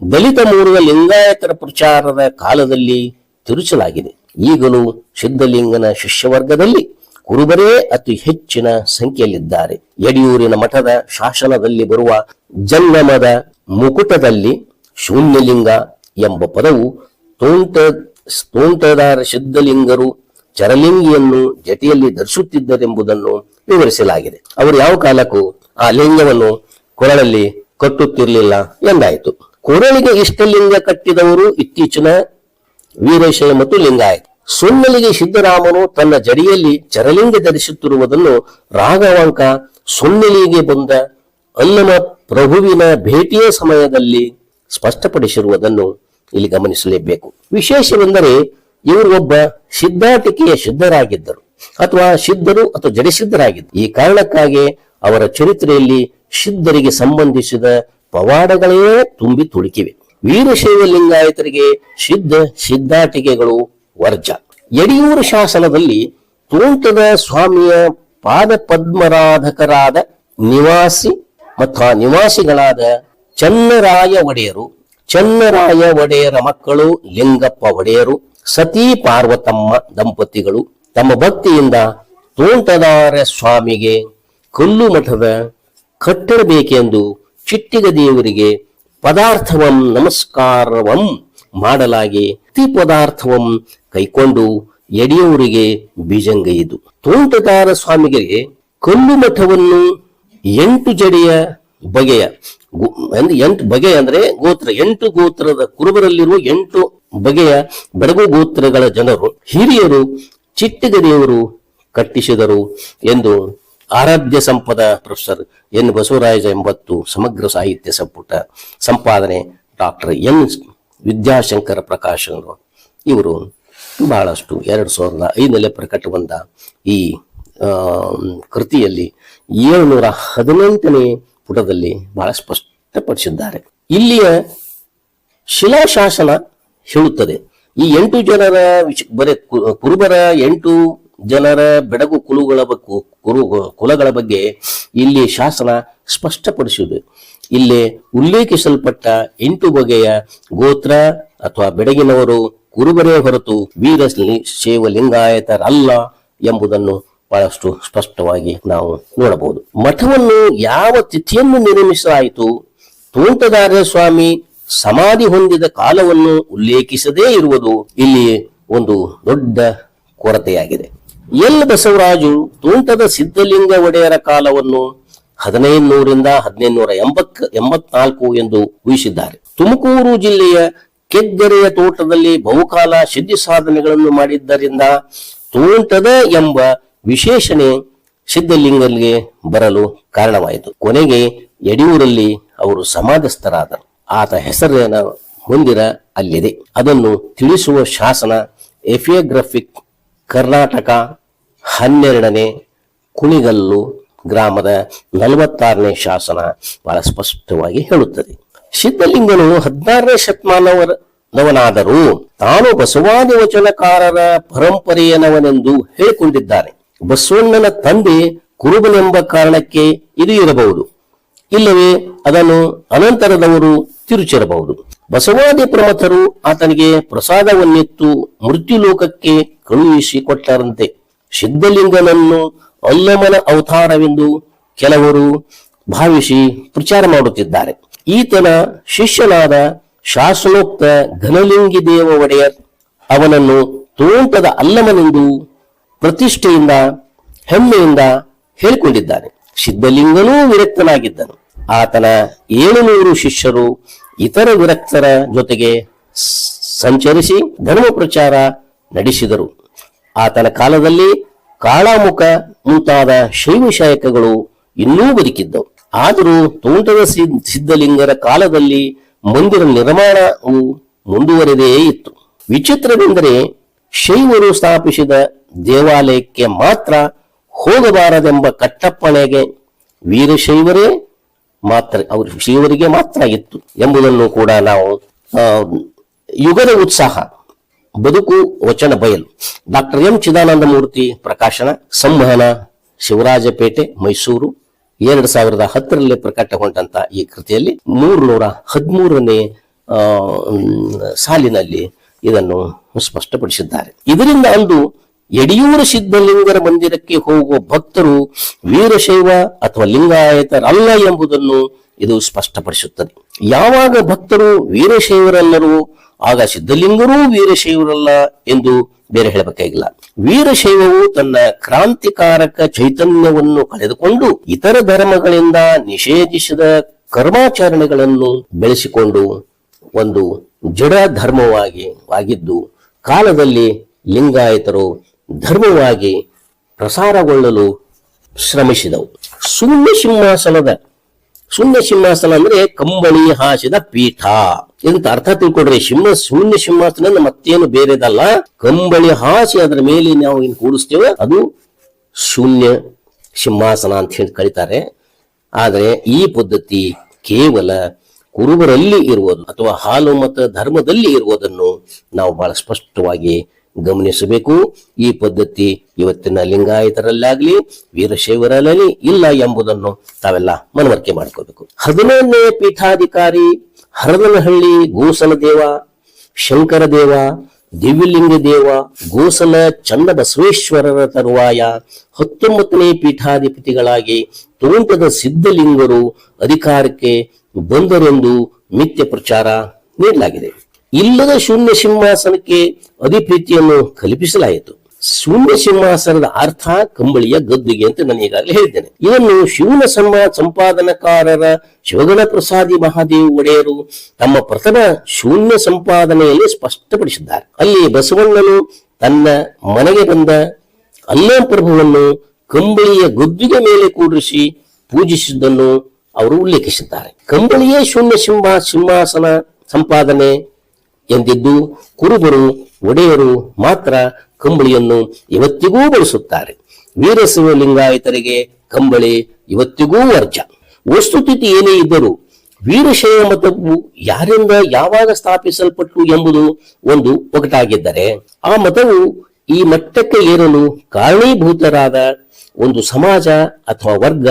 Speaker 1: ದಲಿತ ಮೂಲದ ಲಿಂಗಾಯತರ ಪ್ರಚಾರದ ಕಾಲದಲ್ಲಿ ತಿರುಚಲಾಗಿದೆ. ಈಗಲೂ ಸಿದ್ಧಲಿಂಗನ ಶಿಷ್ಯವರ್ಗದಲ್ಲಿ ಕುರುಬರೇ ಅತಿ ಹೆಚ್ಚಿನ ಸಂಖ್ಯೆಯಲ್ಲಿದ್ದಾರೆ. ಯಡಿಯೂರಿನ ಮಠದ ಶಾಸನದಲ್ಲಿ ಬರುವ ಜಂಗಮದ ಮುಕುಟದಲ್ಲಿ ಶೂನ್ಯಲಿಂಗ ಎಂಬ ಪದವು ತೋಂಟ, ತೋಂಟದಾರ ಸಿದ್ಧಲಿಂಗರು ಚರಲಿಂಗಿಯನ್ನು ಜತೆಯಲ್ಲಿ ಧರಿಸುತ್ತಿದ್ದರೆಂಬುದನ್ನು ವಿವರಿಸಲಾಗಿದೆ. ಅವರು ಯಾವ ಕಾಲಕ್ಕೂ ಆ ಲಿಂಗವನ್ನು ಕೊರಳಲ್ಲಿ ಕಟ್ಟುತ್ತಿರಲಿಲ್ಲ ಎಂದಾಯಿತು. ಕೊರಳಿಗೆ ಇಷ್ಟಲಿಂಗ ಕಟ್ಟಿದವರು ಇತ್ತೀಚಿನ ವೀರಶೈವ ಮತ್ತು ಲಿಂಗಾಯತ. ಸುನ್ನಲಿಗೆ ಸಿದ್ದರಾಮನು ತನ್ನ ಜಡಿಯಲ್ಲಿ ಚರಲಿಂಗ ಧರಿಸುತ್ತಿರುವುದನ್ನು ರಾಘವಾಂಕ ಸುನ್ನಲಿಗೆ ಬಂದ ಅಲ್ಲಮ ಪ್ರಭುವಿನ ಭೇಟಿಯ ಸಮಯದಲ್ಲಿ ಸ್ಪಷ್ಟಪಡಿಸಿರುವುದನ್ನು ಇಲ್ಲಿ ಗಮನಿಸಲೇಬೇಕು. ವಿಶೇಷವೆಂದರೆ ಇವರು ಒಬ್ಬ ಸಿದ್ಧಾಟಿಕೆಯ ಸಿದ್ಧರಾಗಿದ್ದರು ಅಥವಾ ಸಿದ್ಧರು ಅಥವಾ ಜಡಿಸಿದ್ಧರಾಗಿದ್ದರು. ಈ ಕಾರಣಕ್ಕಾಗಿ ಅವರ ಚರಿತ್ರೆಯಲ್ಲಿ ಸಿದ್ಧರಿಗೆ ಸಂಬಂಧಿಸಿದ ಪವಾಡಗಳೇ ತುಂಬಿ ತುಳುಕಿವೆ. ವೀರಶೈವ ಲಿಂಗಾಯತರಿಗೆ ಸಿದ್ಧ ಸಿದ್ಧಾಟಿಕೆಗಳು ವರ್ಜ. ಯಡಿಯೂರು ಶಾಸನದಲ್ಲಿ ತೋಂಟದ ಸ್ವಾಮಿಯ ಪಾದ ಪದ್ಮರಾಧಕರಾದ ನಿವಾಸಿ ಮತ್ತು ಆ ನಿವಾಸಿಗಳಾದ ಚನ್ನರಾಯ ಒಡೆಯರು. ಚನ್ನರಾಯ ಒಡೆಯರ ಮಕ್ಕಳು ಲಿಂಗಪ್ಪ ಒಡೆಯರು, ಸತಿ ಪಾರ್ವತಮ್ಮ ದಂಪತಿಗಳು. ತಮ್ಮ ಭಕ್ತಿಯಿಂದ ತೋಂಟದಾರ ಸ್ವಾಮಿಗೆ ಕಲ್ಲು ಮಠದ ಕಟ್ಟಡಬೇಕೆಂದು ಚಿಟ್ಟಿಗ ದೇವರಿಗೆ ಪದಾರ್ಥವಂ ನಮಸ್ಕಾರವಂ ಮಾಡಲಾಗಿ ತಿ ಪದಾರ್ಥವಂ ಕೈಕೊಂಡು ಯಡಿಯೂರಿಗೆ ಬೀಜಂಗೈದು ತೋಂಟದಾರ ಸ್ವಾಮಿಗೆ ಕಲ್ಲು ಮಠವನ್ನು ಎಂಟು ಜಡೆಯ ಬಗೆಯ ಎಂಟು ಬಗೆಯ ಅಂದ್ರೆ ಗೋತ್ರ, ಎಂಟು ಗೋತ್ರದ ಕುರುಬರಲ್ಲಿರುವ ಎಂಟು ಬಗೆಯ ಬೆಡಗು ಗೋತ್ರಗಳ ಜನರು, ಹಿರಿಯರು ಚಿಟ್ಟಿಗ ದೇವರು ಕಟ್ಟಿಸಿದರು ಎಂದು ಆರಾಧ್ಯ ಸಂಪದ ಪ್ರೊಫೆಸರ್ ಎನ್ ಬಸವರಾಜ ಎಂಬತ್ತು ಸಮಗ್ರ ಸಾಹಿತ್ಯ ಸಂಪುಟ ಸಂಪಾದನೆ ಡಾಕ್ಟರ್ ಎನ್ ವಿದ್ಯಾಶಂಕರ ಪ್ರಕಾಶ್ ಇವರು ಬಹಳಷ್ಟು ಎರಡು ಸಾವಿರದ ಐದರಲ್ಲಿ ಪ್ರಕಟಗೊಂಡ ಈ ಕೃತಿಯಲ್ಲಿ ಏಳುನೂರ ಹದಿನೆಂಟನೇ ಪುಟದಲ್ಲಿ ಬಹಳ ಸ್ಪಷ್ಟಪಡಿಸಿದ್ದಾರೆ. ಇಲ್ಲಿಯ ಶಿಲಾಶಾಸನ ಹೇಳುತ್ತದೆ. ಈ ಎಂಟು ಜನರ ಬರೇ ಕುರುಬರ ಎಂಟು ಜನರ ಬೆಡಗು ಕುಲುಗಳ ಕುರು ಕುಲಗಳ ಬಗ್ಗೆ ಇಲ್ಲಿ ಶಾಸನ ಸ್ಪಷ್ಟಪಡಿಸಿದೆ ಇಲ್ಲಿ ಉಲ್ಲೇಖಿಸಲ್ಪಟ್ಟ ಎಂಟು ಬಗೆಯ ಗೋತ್ರ ಅಥವಾ ಬೆಡಗಿನವರು ಕುರುಬರೇ ಹೊರತು ವೀರ ಶೈವಲಿಂಗಾಯತರಲ್ಲ ಎಂಬುದನ್ನು ಬಹಳಷ್ಟು ಸ್ಪಷ್ಟವಾಗಿ ನಾವು ನೋಡಬಹುದು. ಮಠವನ್ನು ಯಾವ ತಿಥಿಯನ್ನು ನಿರ್ಮಿಸಲಾಯಿತು? ತೋಂಟದಾರ್ಯ ಸ್ವಾಮಿ ಸಮಾಧಿ ಹೊಂದಿದ ಕಾಲವನ್ನು ಉಲ್ಲೇಖಿಸದೇ ಇರುವುದು ಇಲ್ಲಿ ಒಂದು ದೊಡ್ಡ ಕೊರತೆಯಾಗಿದೆ. ಎಲ್ ಬಸವರಾಜು ತೋಂಟದ ಸಿದ್ಧಲಿಂಗ ಒಡೆಯರ ಕಾಲವನ್ನು ಹದಿನೈದು ನೂರಿಂದ ಹದಿನೈದು ನೂರ ಎಂಬತ್ ಎಂಬತ್ನಾಲ್ಕು ಎಂದು ಊಹಿಸಿದ್ದಾರೆ. ತುಮಕೂರು ಜಿಲ್ಲೆಯ ಕೆಗ್ಗೆರೆಯ ತೋಟದಲ್ಲಿ ಬಹುಕಾಲ ಸಿದ್ಧಿ ಸಾಧನೆಗಳನ್ನು ಮಾಡಿದ್ದರಿಂದ ತೋಂಟದ ಎಂಬ ವಿಶೇಷಣೆ ಸಿದ್ಧಲಿಂಗನಿಗೆ ಬರಲು ಕಾರಣವಾಯಿತು. ಕೊನೆಗೆ ಯಡಿಯೂರಲ್ಲಿ ಅವರು ಸಮಾಧಸ್ಥರಾದರು. ಆತ ಹೆಸರಿನ ಹೊಂದಿರ ಅಲ್ಲಿದೆ. ಅದನ್ನು ತಿಳಿಸುವ ಶಾಸನ ಎಫಿಯೋಗ್ರಫಿಕ್ ಕರ್ನಾಟಕ ಹನ್ನೆರಡನೇ ಕುಣಿಗಲ್ಲು ಗ್ರಾಮದ ನಲವತ್ತಾರನೇ ಶಾಸನ ಬಹಳ ಸ್ಪಷ್ಟವಾಗಿ ಹೇಳುತ್ತದೆ. ಸಿದ್ಧಲಿಂಗನು ಹದಿನಾರನೇ ಶತಮಾನವನವನಾದರೂ ತಾನು ಬಸವಾದಿ ವಚನಕಾರರ ಪರಂಪರೆಯನವನೆಂದು ಹೇಳಿಕೊಂಡಿದ್ದಾನೆ. ಬಸವಣ್ಣನ ತಂದೆ ಕುರುಬನೆಂಬ ಕಾರಣಕ್ಕೆ ಇದು ಇರಬಹುದು. ಇಲ್ಲವೇ ಅದನ್ನು ಅನಂತರದವರು ತಿರುಚಿರಬಹುದು. ಬಸವಾದಿ ಪ್ರಮಥರು ಆತನಿಗೆ ಪ್ರಸಾದವನ್ನಿತ್ತು ಮೃತ್ಯುಲೋಕಕ್ಕೆ ಕಳುಹಿಸಿ ಕೊಟ್ಟರಂತೆ ಸಿದ್ಧಲಿಂಗನನ್ನು ಅಲ್ಲಮನ ಅವತಾರವೆಂದು ಕೆಲವರು ಭಾವಿಸಿ ಪ್ರಚಾರ ಮಾಡುತ್ತಿದ್ದಾರೆ. ಈತನ ಶಿಷ್ಯನಾದ ಶಾಸನೋಕ್ತ ಘನಲಿಂಗಿ ದೇವ ಒಡೆಯರ್ ಅವನನ್ನು ತೋಂಟದ ಅಲ್ಲಮನೆಂದು ಪ್ರತಿಷ್ಠೆಯಿಂದ, ಹೆಮ್ಮೆಯಿಂದ ಹೇಳಿಕೊಂಡಿದ್ದಾನೆ ಸಿದ್ಧಲಿಂಗನೂ ವಿರಕ್ತನಾಗಿದ್ದನು. ಆತನ ಏಳುನೂರು ಶಿಷ್ಯರು ಇತರ ವಿರಕ್ತರ ಜೊತೆಗೆ ಸಂಚರಿಸಿ ಧರ್ಮ ಪ್ರಚಾರ ನಡೆಸಿದರು. ಆತನ ಕಾಲದಲ್ಲಿ ಕಾಳಾಮುಖ ಮುಂತಾದ ಶೈವ ಶಾಯಕಗಳು ಇನ್ನೂ ಬದುಕಿದ್ದವು. ಆದರೂ ತೋಂಟದ ಸಿದ್- ಸಿದ್ಧಲಿಂಗರ ಕಾಲದಲ್ಲಿ ಮಂದಿರ ನಿರ್ಮಾಣವು ಮುಂದುವರೆದೇ ಇತ್ತು. ವಿಚಿತ್ರವೆಂದರೆ ಶೈವರು ಸ್ಥಾಪಿಸಿದ ದೇವಾಲಯಕ್ಕೆ ಮಾತ್ರ ಹೋಗಬಾರದೆಂಬ ಕಟ್ಟಪ್ಪಣೆಗೆ ವೀರಶೈವರೇ ಮಾತ್ರ ಅವರು ಶ್ರೀಯವರಿಗೆ ಮಾತ್ರ ಇತ್ತು ಎಂಬುದನ್ನು ಕೂಡ ನಾವು ಯುಗದ ಉತ್ಸಾಹ ಬದುಕು ವಚನ ಬಯಲು. ಡಾಕ್ಟರ್ ಎಂ ಚಿದಾನಂದ ಮೂರ್ತಿ ಪ್ರಕಾಶನ ಸಂವಹನ ಶಿವರಾಜಪೇಟೆ ಮೈಸೂರು ಎರಡು ಸಾವಿರದ ಹತ್ತರಲ್ಲಿ ಪ್ರಕಟಗೊಂಡಂತ ಈ ಕೃತಿಯಲ್ಲಿ ಮೂರ್ನೂರ ಹದಿಮೂರನೇ ಆ, ಮ್, ಸಾಲಿನಲ್ಲಿ ಇದನ್ನು ಸ್ಪಷ್ಟಪಡಿಸಿದ್ದಾರೆ. ಇದರಿಂದ ಅಂದು ಯಡಿಯೂರು ಸಿದ್ಧಲಿಂಗರ ಮಂದಿರಕ್ಕೆ ಹೋಗುವ ಭಕ್ತರು ವೀರಶೈವ ಅಥವಾ ಲಿಂಗಾಯತರಲ್ಲ ಎಂಬುದನ್ನು ಇದು ಸ್ಪಷ್ಟಪಡಿಸುತ್ತದೆ. ಯಾವಾಗ ಭಕ್ತರು ವೀರಶೈವರಲ್ಲರೂ, ಆಗ ಸಿದ್ಧಲಿಂಗರೂ ವೀರಶೈವರಲ್ಲ ಎಂದು ಬೇರೆ ಹೇಳಬೇಕಾಗಿಲ್ಲ. ವೀರಶೈವವು ತನ್ನ ಕ್ರಾಂತಿಕಾರಕ ಚೈತನ್ಯವನ್ನು ಕಳೆದುಕೊಂಡು ಇತರ ಧರ್ಮಗಳಿಂದ ನಿಷೇಧಿಸಿದ ಕರ್ಮಾಚರಣೆಗಳನ್ನು ಬೆಳೆಸಿಕೊಂಡು ಒಂದು ಜಡ ಧರ್ಮವಾಗಿ, ಆಗಿದ್ದು ಕಾಲದಲ್ಲಿ ಲಿಂಗಾಯತರು ಧರ್ಮವಾಗಿ ಪ್ರಸಾರಗೊಳ್ಳಲು ಶ್ರಮಿಸಿದವು. ಶೂನ್ಯ ಸಿಂಹಾಸನದ, ಶೂನ್ಯ ಸಿಂಹಾಸನ ಅಂದ್ರೆ ಕಂಬಳಿ ಹಾಸಿದ ಪೀಠ. ಇದಕ್ಕೆ ಅರ್ಥ ತಿಳ್ಕೊಡ್ರಿ ಸಿಂಹ ಶೂನ್ಯ ಸಿಂಹಾಸನ ಮತ್ತೇನು ಬೇರೆದಲ್ಲ. ಕಂಬಳಿ ಹಾಸಿ ಅದರ ಮೇಲೆ ನಾವು ಏನು ಕೂಡಿಸ್ತೇವೆ? ಅದು ಶೂನ್ಯ ಸಿಂಹಾಸನ ಅಂತ ಹೇಳಿ ಕರೀತಾರೆ. ಆದರೆ ಈ ಪದ್ಧತಿ ಕೇವಲ ಕುರುಬರಲ್ಲಿ ಇರುವುದು ಅಥವಾ ಹಾಲು ಮತ ಧರ್ಮದಲ್ಲಿ ಇರುವುದನ್ನು ನಾವು ಬಹಳ ಸ್ಪಷ್ಟವಾಗಿ ಗಮನಿಸಬೇಕು. ಈ ಪದ್ಧತಿ ಇವತ್ತಿನ ಲಿಂಗಾಯತರಲ್ಲಾಗ್ಲಿ ವೀರಶೈವರಲ್ಲಾಗಲಿ ಇಲ್ಲ ಎಂಬುದನ್ನು ತಾವೆಲ್ಲ ಮನವರಿಕೆ ಮಾಡ್ಕೋಬೇಕು ಹದಿನೈದನೇ ಪೀಠಾಧಿಕಾರಿ, ಹರದನಹಳ್ಳಿ ಗೋಸಲ ದೇವ, ಶಂಕರ ದೇವ, ದಿವ್ಯಲಿಂಗ ದೇವ, ಗೋಸಲ ಚನ್ನಬಸವೇಶ್ವರರ ತರುವಾಯ ಹತ್ತೊಂಬತ್ತನೇ ಪೀಠಾಧಿಪತಿಗಳಾಗಿ ತೋಂಟದ ಸಿದ್ಧಲಿಂಗರು ಅಧಿಕಾರಕ್ಕೆ ಬಂದರೆಂದು ಮಿಥ್ಯ ಪ್ರಚಾರ ನೀಡಲಾಗಿದೆ. ಇಲ್ಲದ ಶೂನ್ಯ ಸಿಂಹಾಸನಕ್ಕೆ ಅಧಿಪ್ರೀತಿಯನ್ನು ಕಲ್ಪಿಸಲಾಯಿತು. ಶೂನ್ಯ ಸಿಂಹಾಸನದ ಅರ್ಥ ಕಂಬಳಿಯ ಗದ್ದುಗೆ ಅಂತ ನಾನು ಈಗಾಗಲೇ ಹೇಳಿದ್ದೇನೆ. ಇದನ್ನು ಶಿವನ ಸಮ ಸಂಪಾದನಕಾರರ ಶಿವಗಣ ಪ್ರಸಾದಿ ಮಹಾದೇವ್ ಒಡೆಯರು ತಮ್ಮ ಪ್ರಥಮ ಶೂನ್ಯ ಸಂಪಾದನೆಯಲ್ಲಿ ಸ್ಪಷ್ಟಪಡಿಸಿದ್ದಾರೆ. ಅಲ್ಲಿ ಬಸವಣ್ಣನು ತನ್ನ ಮನೆಗೆ ಬಂದ ಅಲ್ಲೇ ಪ್ರಭುವನ್ನು ಕಂಬಳಿಯ ಗದ್ದುಗೆ ಮೇಲೆ ಕೂಡಿಸಿ ಪೂಜಿಸಿದ್ದನ್ನು ಅವರು ಉಲ್ಲೇಖಿಸಿದ್ದಾರೆ. ಕಂಬಳಿಯೇ ಶೂನ್ಯ ಸಿಂಹ ಸಿಂಹಾಸನ ಸಂಪಾದನೆ ಎಂದಿದ್ದು ಕುರುಬರು, ಒಡೆಯರು ಮಾತ್ರ ಕಂಬಳಿಯನ್ನು ಇವತ್ತಿಗೂ ಬಳಸುತ್ತಾರೆ. ವೀರಶೈವ ಲಿಂಗಾಯತರಿಗೆ ಕಂಬಳಿ ಇವತ್ತಿಗೂ ವರ್ಜ. ವಸ್ತುತಿಥಿ ಏನೇ ಇದ್ದರೂ ವೀರಶೈವ ಮತವು ಯಾರಿಂದ ಯಾವಾಗ ಸ್ಥಾಪಿಸಲ್ಪಟ್ಟು ಎಂಬುದು ಒಂದು ಒಗಟಾಗಿದ್ದರೆ ಆ ಮತವು ಈ ಮಟ್ಟಕ್ಕೆ ಏರಲು ಕಾರಣೀಭೂತರಾದ ಒಂದು ಸಮಾಜ ಅಥವಾ ವರ್ಗ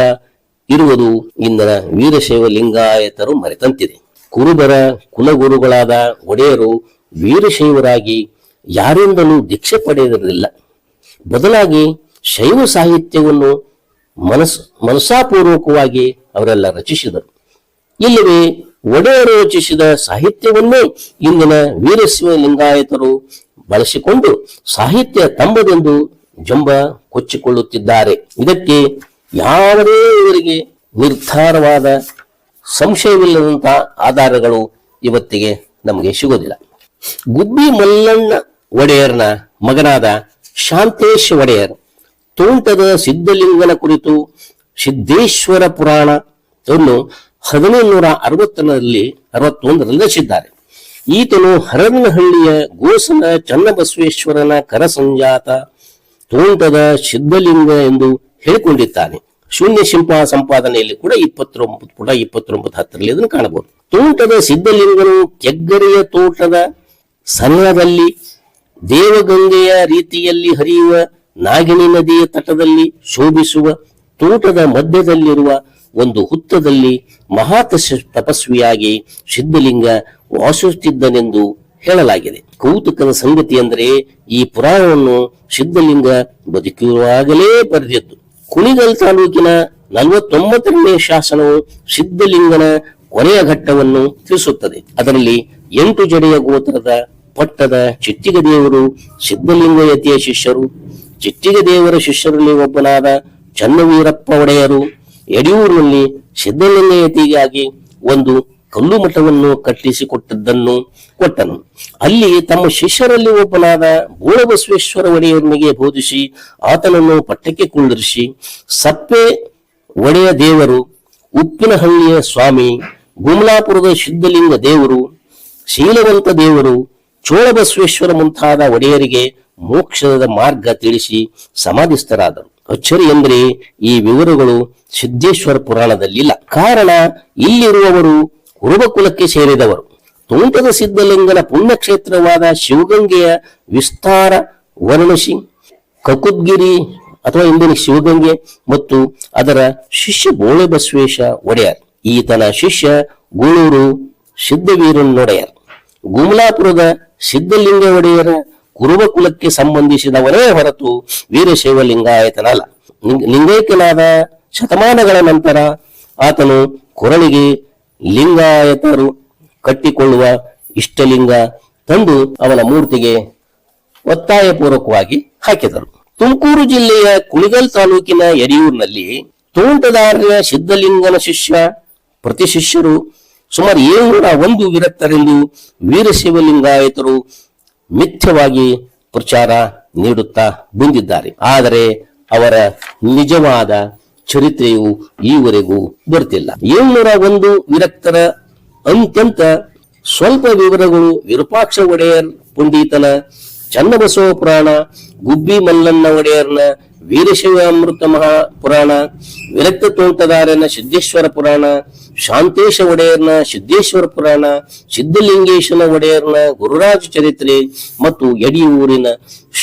Speaker 1: ಇರುವುದು ಇಂದಿನ ವೀರಶೈವ ಲಿಂಗಾಯತರು ಮರೆತಂತಿದೆ. ಕುರುಬರ ಕುಲಗುರುಗಳಾದ ಒಡೆಯರು ವೀರಶೈವರಾಗಿ ಯಾರಿಂದಲೂ ದೀಕ್ಷೆ ಪಡೆದಿರಲಿಲ್ಲ. ಬದಲಾಗಿ ಶೈವ ಸಾಹಿತ್ಯವನ್ನು ಮನಸ್ ಮನಸಾಪೂರ್ವಕವಾಗಿ ಅವರೆಲ್ಲ ರಚಿಸಿದರು. ಇಲ್ಲವೇ ಒಡೆಯರು ರಚಿಸಿದ ಸಾಹಿತ್ಯವನ್ನೇ ಇಂದಿನ ವೀರಶೈವ ಲಿಂಗಾಯತರು ಬಳಸಿಕೊಂಡು ಸಾಹಿತ್ಯ ತಂಬದೆಂದು ಜಂಬ ಕೊಚ್ಚಿಕೊಳ್ಳುತ್ತಿದ್ದಾರೆ. ಇದಕ್ಕೆ ಯಾವುದೇ ಇವರಿಗೆ ನಿರ್ಧಾರವಾದ ಸಂಶಯವಿಲ್ಲದಂತಹ ಆಧಾರಗಳು ಇವತ್ತಿಗೆ ನಮಗೆ ಸಿಗೋದಿಲ್ಲ. ಗುಬ್ಬಿ ಮಲ್ಲಣ್ಣ ಒಡೆಯರ್ನ ಮಗನಾದ ಶಾಂತೇಶ್ ಒಡೆಯರ್ ತೋಂಟದ ಸಿದ್ಧಲಿಂಗನ ಕುರಿತು ಸಿದ್ದೇಶ್ವರ ಪುರಾಣ ಅನ್ನು ಹದಿನೈದುನೂರ ಅರವತ್ತರಲ್ಲಿ ಅರವತ್ತೊಂದರಲ್ಲಿ ರಚಿಸಿದ್ದಾರೆ. ಈತನು ಹರನಹಳ್ಳಿಯ ಗೋಸನ ಚನ್ನಬಸವೇಶ್ವರನ ಕರಸಂಜಾತ ತೋಂಟದ ಸಿದ್ಧಲಿಂಗ ಎಂದು ಹೇಳಿಕೊಂಡಿದ್ದಾನೆ. ಶೂನ್ಯ ಶಿಲ್ಪ ಸಂಪಾದನೆಯಲ್ಲಿ ಕೂಡ ಇಪ್ಪತ್ತೊಂಬತ್ತು ಪುಟ ಇಪ್ಪತ್ತೊಂಬತ್ತು ಹತ್ತರಲ್ಲಿ ಇದನ್ನು ಕಾಣಬಹುದು. ತೋಟದ ಸಿದ್ಧಲಿಂಗನು ಕೆಗ್ಗರೆಯ ತೋಟದ ಸನಿಹದಲ್ಲಿ ದೇವಗಂಗೆಯ ರೀತಿಯಲ್ಲಿ ಹರಿಯುವ ನಾಗಿನಿ ನದಿಯ ತಟದಲ್ಲಿ ಶೋಭಿಸುವ ತೋಟದ ಮಧ್ಯದಲ್ಲಿರುವ ಒಂದು ಹುತ್ತದಲ್ಲಿ ಮಹಾ ತಪಸ್ವಿಯಾಗಿ ಸಿದ್ಧಲಿಂಗ ವಾಸಿಸುತ್ತಿದ್ದನೆಂದು ಹೇಳಲಾಗಿದೆ. ಕೌತುಕದ ಸಂಗತಿ ಅಂದರೆ ಈ ಪುರಾಣವನ್ನು ಸಿದ್ಧಲಿಂಗ ಬದುಕಿರುವಾಗಲೇ ಬರೆದಿದ್ದು. ಕುಣಿಗಲ್ ತಾಲೂಕಿನ ನಲವತ್ತೊಂಬತ್ತನೇ ಶಾಸನವು ಸಿದ್ಧಲಿಂಗನ ಕೊನೆಯ ಘಟ್ಟವನ್ನು ತಿಳಿಸುತ್ತದೆ. ಅದರಲ್ಲಿ ಎಂಟು ಜಡೆಯ ಗೋತ್ರದ ಪಟ್ಟದ ಚಿಟ್ಟಿಗ ದೇವರು ಸಿದ್ಧಲಿಂಗಯತಿಯ ಶಿಷ್ಯರು ಚಿಟ್ಟಿಗ ದೇವರ ಶಿಷ್ಯರಲ್ಲಿ ಒಬ್ಬನಾದ ಚನ್ನವೀರಪ್ಪ ಒಡೆಯರು, ಯಡಿಯೂರಿನಲ್ಲಿ ಸಿದ್ಧಲಿಂಗ ಯತಿಗಾಗಿ ಒಂದು ಕಲ್ಲು ಮಠವನ್ನು ಕಟ್ಟಿಸಿಕೊಟ್ಟದ್ದನ್ನು ಕೊಟ್ಟನು. ಅಲ್ಲಿ ತಮ್ಮ ಶಿಷ್ಯರಲ್ಲಿ ಒಬ್ಬನಾದ ಬೋಳಬಸವೇಶ್ವರ ಒಡೆಯರನಿಗೆ ಬೋಧಿಸಿ ಆತನನ್ನು ಪಟ್ಟಕ್ಕೆ ಕುಳ್ಳಿರಿಸಿ, ಸಪ್ಪೆ ಒಡೆಯ ದೇವರು, ಉಪ್ಪಿನಹಳ್ಳಿಯ ಸ್ವಾಮಿ, ಗುಮ್ಲಾಪುರದ ಸಿದ್ಧಲಿಂಗ ದೇವರು, ಶೀಲವಂತ ದೇವರು, ಚೋಳಬಸವೇಶ್ವರ ಮುಂತಾದ ಒಡೆಯರಿಗೆ ಮೋಕ್ಷದ ಮಾರ್ಗ ತಿಳಿಸಿ ಸಮಾಧಿಸ್ಥರಾದರು. ಅಚ್ಚರಿ ಎಂದರೆ ಈ ವಿವರಗಳು ಸಿದ್ದೇಶ್ವರ ಪುರಾಣದಲ್ಲಿಲ್ಲ. ಕಾರಣ ಇಲ್ಲಿರುವವರು ಕುರುಬಕುಲಕ್ಕೆ ಸೇರಿದವರು. ತುಂಟದ ಸಿದ್ಧಲಿಂಗನ ಪುಣ್ಯಕ್ಷೇತ್ರವಾದ ಶಿವಗಂಗೆಯ ವಿಸ್ತಾರ ವರ್ಣಿಸಿ ಕಕುದ್ಗಿರಿ ಅಥವಾ ಇಂದಿನ ಶಿವಗಂಗೆ ಮತ್ತು ಅದರ ಶಿಷ್ಯ ಬೋಳೆ ಬಸವೇಶ ಒಡೆಯರ್. ಈತನ ಶಿಷ್ಯ ಗೂಳೂರು ಸಿದ್ಧವೀರನ್ನೊಡೆಯರ್ ಗುಮಲಾಪುರದ ಸಿದ್ಧಲಿಂಗ ಒಡೆಯರ ಕುರುಬ ಕುಲಕ್ಕೆ ಸಂಬಂಧಿಸಿದವರೇ ಹೊರತು ವೀರಶೈವ ಲಿಂಗಾಯತನಲ್ಲ ಲಿಂಗ- ಲಿಂಗೈಕ್ಯನಾದ ಶತಮಾನಗಳ ನಂತರ ಆತನು ಕೊರಳಿಗೆ ಲಿಂಗಾಯತರು ಕಟ್ಟಿಕೊಳ್ಳುವ ಇಷ್ಟಲಿಂಗ ತಂದು ಅವನ ಮೂರ್ತಿಗೆ ಒತ್ತಾಯಪೂರ್ವಕವಾಗಿ ಹಾಕಿದರು. ತುಮಕೂರು ಜಿಲ್ಲೆಯ ಕುಣಿಗಲ್ ತಾಲೂಕಿನ ಯರಿಯೂರಿನಲ್ಲಿ ತೋಂಟದಾರ್ಯ ಸಿದ್ಧಲಿಂಗನ ಶಿಷ್ಯ ಪ್ರತಿ ಶಿಷ್ಯರು ಸುಮಾರು ಏಳ್ನೂರ ಒಂದು ವಿರಕ್ತರೆಂದು ವೀರಶಿವಲಿಂಗಾಯತರು ಮಿಥ್ಯವಾಗಿ ಪ್ರಚಾರ ನೀಡುತ್ತಾ ಬಂದಿದ್ದಾರೆ. ಆದರೆ ಅವರ ನಿಜವಾದ ಚರಿತ್ರೆಯು ಈವರೆಗೂ ಬರ್ತಿಲ್ಲ. ಏಳ್ನೂರ ಒಂದು ವಿರಕ್ತರ ಅತ್ಯಂತ ಸ್ವಲ್ಪ ವಿವರಗಳು ವಿರೂಪಾಕ್ಷ ಒಡೆಯರ್ ಪುಂಡಿತನ, ಚನ್ನಬಸವ ಪುರಾಣ, ಗುಬ್ಬಿ ಮಲ್ಲಣ್ಣ ಒಡೆಯರ್ನ ವೀರಶೈವ ಅಮೃತ ಮಹಾ ಪುರಾಣ ವಿರಕ್ತ ತೋಂಟದಾರನ ಸಿದ್ದೇಶ್ವರ ಪುರಾಣ, ಶಾಂತೇಶ ಒಡೆಯರ್ನ ಸಿದ್ದೇಶ್ವರ ಪುರಾಣ, ಸಿದ್ಧಲಿಂಗೇಶನ ಒಡೆಯರ್ನ ಗುರುರಾಜ ಚರಿತ್ರೆ ಮತ್ತು ಯಡಿಯೂರಿನ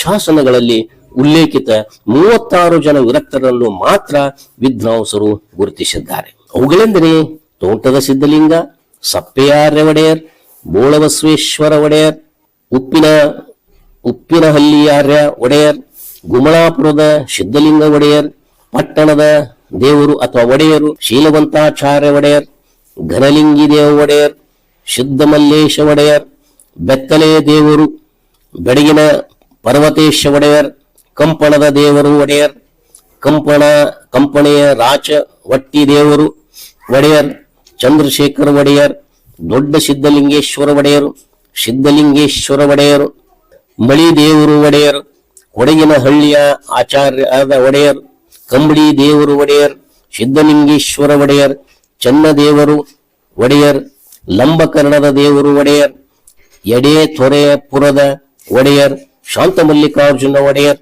Speaker 1: ಶಾಸನಗಳಲ್ಲಿ ಉಲ್ಲೇಖಿತ ಮೂವತ್ತಾರು ಜನ ವಿರಕ್ತರನ್ನು ಮಾತ್ರ ವಿದ್ವಾಂಸರು ಗುರುತಿಸಿದ್ದಾರೆ. ಅವುಗಳೆಂದರೆ ತೋಟದ ಸಿದ್ಧಲಿಂಗ ಸಪ್ಪೆಯಾರ್ಯ ಒಡೆಯರ್ ಬೋಳಬಸವೇಶ್ವರ ಒಡೆಯರ್, ಉಪ್ಪಿನ ಉಪ್ಪಿನಹಳ್ಳಿಯಾರ್ಯ ಒಡೆಯರ್ ಗುಮಳಾಪುರದ ಸಿದ್ಧಲಿಂಗ ಒಡೆಯರ್, ಪಟ್ಟಣದ ದೇವರು ಅಥವಾ ಒಡೆಯರು ಶೀಲವಂತಾಚಾರ್ಯ ಒಡೆಯರ್ ಘನಲಿಂಗಿ ದೇವ ಒಡೆಯರ್ ಸಿದ್ಧಮಲ್ಲೇಶ ಒಡೆಯರ್, ಬೆತ್ತಲೆಯ ದೇವರು, ಬೆಡಗಿನ ಪರ್ವತೇಶ ಒಡೆಯರ್ ಕಂಪಣದ ದೇವರು ಒಡೆಯರ್, ಕಂಪಣ, ಕಂಪಣೆಯ ರಾಚ ವಟ್ಟಿ ದೇವರು ಒಡೆಯರ್, ಚಂದ್ರಶೇಖರ್ ಒಡೆಯರ್, ದೊಡ್ಡ ಸಿದ್ಧಲಿಂಗೇಶ್ವರ ಒಡೆಯರು ಸಿದ್ಧಲಿಂಗೇಶ್ವರ ಒಡೆಯರು, ಮಳಿ ದೇವರು ಒಡೆಯರ್, ಕೊಡಗಿನ ಹಳ್ಳಿಯ ಆಚಾರ್ಯರಾದ ಒಡೆಯರ್, ಕಂಬಳಿ ದೇವರು ಒಡೆಯರ್, ಸಿದ್ಧಲಿಂಗೇಶ್ವರ ಒಡೆಯರ್ ಚನ್ನದೇವರು ಒಡೆಯರ್, ಲಂಬಕರ್ಣದ ದೇವರು ಒಡೆಯರ್, ಎಡೆ ತೊರೆಪುರದ ಒಡೆಯರ್, ಶಾಂತಮಲ್ಲಿಕಾರ್ಜುನ ಒಡೆಯರ್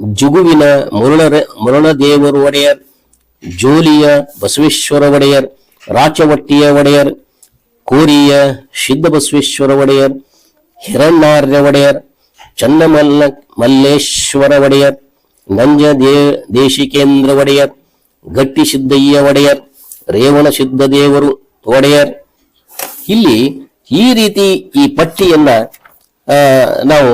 Speaker 1: ಜುಗುವಿನ ಮುರುಳ ಮರುಳದೇವರು ಒಡೆಯರ್ ಜೋಲಿಯ ಬಸವೇಶ್ವರ ಒಡೆಯರ್ ರಾಚವಟ್ಟಿಯ ಒಡೆಯರ್ ಕೋರಿಯ ಸಿದ್ಧ ಬಸವೇಶ್ವರ ಒಡೆಯರ್ ಹಿರಣ್ಣಾರ್ಯ ಒಡೆಯರ್ ಚನ್ನಮಲ್ಲ ಮಲ್ಲೇಶ್ವರ ಒಡೆಯರ್. ನಂಜ ದೇ ದೇಶಿಕೇಂದ್ರ ಒಡೆಯರ್ ಗಟ್ಟಿ ಸಿದ್ದಯ್ಯ ಒಡೆಯರ್ ರೇವಣ ಸಿದ್ಧ ದೇವರು ಒಡೆಯರ್ ಇಲ್ಲಿ ಈ ರೀತಿ ಈ ಪಟ್ಟಿಯನ್ನ ನಾವು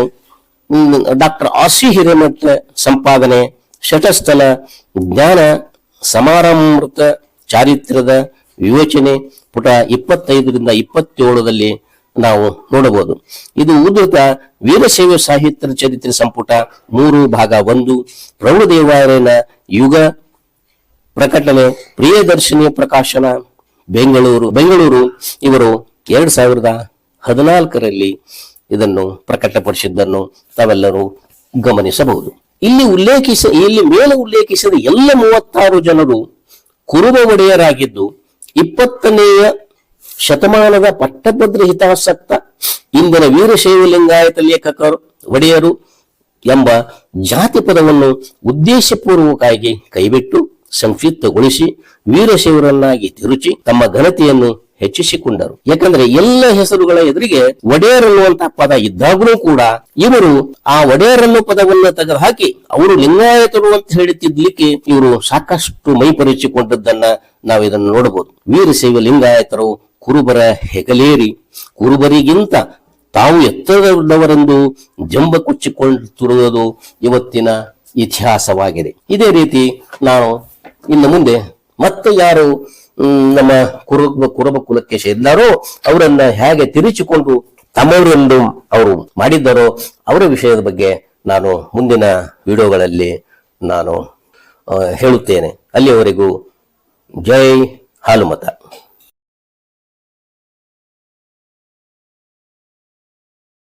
Speaker 1: ಡಾಕ್ಟರ್ ಆಸಿ ಹಿರೇಮಠ ಸಂಪಾದನೆ ಶಟಸ್ಥಲ ಜ್ಞಾನ ಸಮಾರಂಭೃತ ಚಾರಿತ್ರ್ಯದ ವಿವೇಚನೆ ಪುಟ ಇಪ್ಪತ್ತೈದರಿಂದ ಇಪ್ಪತ್ತೇಳರಲ್ಲಿ ನಾವು ನೋಡಬಹುದು. ಇದು ಉದ್ಧತ ವೀರಶೈವ ಸಾಹಿತ್ಯ ಚರಿತ್ರೆ ಸಂಪುಟ ಮೂರು ಭಾಗ ಒಂದು. ಪ್ರೌಢದೇವಾಲಯನ ಯುಗ ಪ್ರಕಟಣೆ ಪ್ರಿಯದರ್ಶಿನಿ ಪ್ರಕಾಶನ, ಬೆಂಗಳೂರು ಬೆಂಗಳೂರು. ಇವರು ಎರಡ್ ಸಾವಿರದ ಹದಿನಾಲ್ಕರಲ್ಲಿ ಇದನ್ನು ಪ್ರಕಟಪಡಿಸಿದ್ದನ್ನು ತಾವೆಲ್ಲರೂ ಗಮನಿಸಬಹುದು. ಇಲ್ಲಿ ಉಲ್ಲೇಖಿಸ, ಇಲ್ಲಿ ಮೇಲೆ ಉಲ್ಲೇಖಿಸಿದ ಎಲ್ಲ ಮೂವತ್ತಾರು ಜನರು ಕುರುಬ ಒಡೆಯರಾಗಿದ್ದು, ಇಪ್ಪತ್ತನೆಯ ಶತಮಾನದ ಪಟ್ಟಭದ್ರ ಹಿತಾಸಕ್ತ ಇಂದಿನ ವೀರಶೈವ ಲಿಂಗಾಯತ ಲೇಖಕರು, ಒಡೆಯರು ಎಂಬ ಜಾತಿ ಪದವನ್ನು ಉದ್ದೇಶಪೂರ್ವಕವಾಗಿ ಕೈಬಿಟ್ಟು ಸಂಕ್ಷಿಪ್ತಗೊಳಿಸಿ ವೀರಶೈವರನ್ನಾಗಿ ತಿರುಚಿ ತಮ್ಮ ಘನತೆಯನ್ನು ಹೆಚ್ಚಿಸಿಕೊಂಡರು. ಯಾಕಂದ್ರೆ ಎಲ್ಲ ಹೆಸರುಗಳ ಎದುರಿಗೆ ಒಡೆಯರ್ ಅನ್ನುವಂತಹ ಪದ ಇದ್ದಾಗಲೂ ಕೂಡ ಇವರು ಆ ಒಡೆಯರ್ ಅನ್ನೋ ಪದವನ್ನು ತೆಗೆದು ಹಾಕಿ ಅವರು ಲಿಂಗಾಯತರು ಅಂತ ಹೇಳುತ್ತಿದ್ಲಿಕ್ಕೆ ಇವರು ಸಾಕಷ್ಟು ಮೈ ಪರಿಚಿಕೊಂಡಿದ್ದನ್ನ ನಾವು ಇದನ್ನು ನೋಡಬಹುದು. ವೀರಶೈವ ಲಿಂಗಾಯತರು ಕುರುಬರ ಹೆಗಲೇರಿ. ಕುರುಬರಿಗಿಂತ ತಾವು ಎತ್ತರದವರೆಂದು ಜಂಬ ಕೊಚ್ಚಿಕೊಳ್ಳುತ್ತಿರುವುದು ಇವತ್ತಿನ ಇತಿಹಾಸವಾಗಿದೆ. ಇದೇ ರೀತಿ ನಾವು ಇನ್ನು ಮುಂದೆ ಮತ್ತೆ ಯಾರು ನಮ್ಮ ಕುರುಬ ಕುರುಬ ಕುಲಕ್ಕೆ ಸೇರಿದಾರೋ ಅವರನ್ನ ಹೇಗೆ ತಿರುಚಿಕೊಂಡು ತಮ್ಮವರೆಂದು ಅವರು ಮಾಡಿದ್ದಾರೋ ಅವರ ವಿಷಯದ ಬಗ್ಗೆ ನಾನು ಮುಂದಿನ ವಿಡಿಯೋಗಳಲ್ಲಿ ನಾನು ಹೇಳುತ್ತೇನೆ. ಅಲ್ಲಿಯವರೆಗೂ ಜೈ ಹಾಲುಮತ.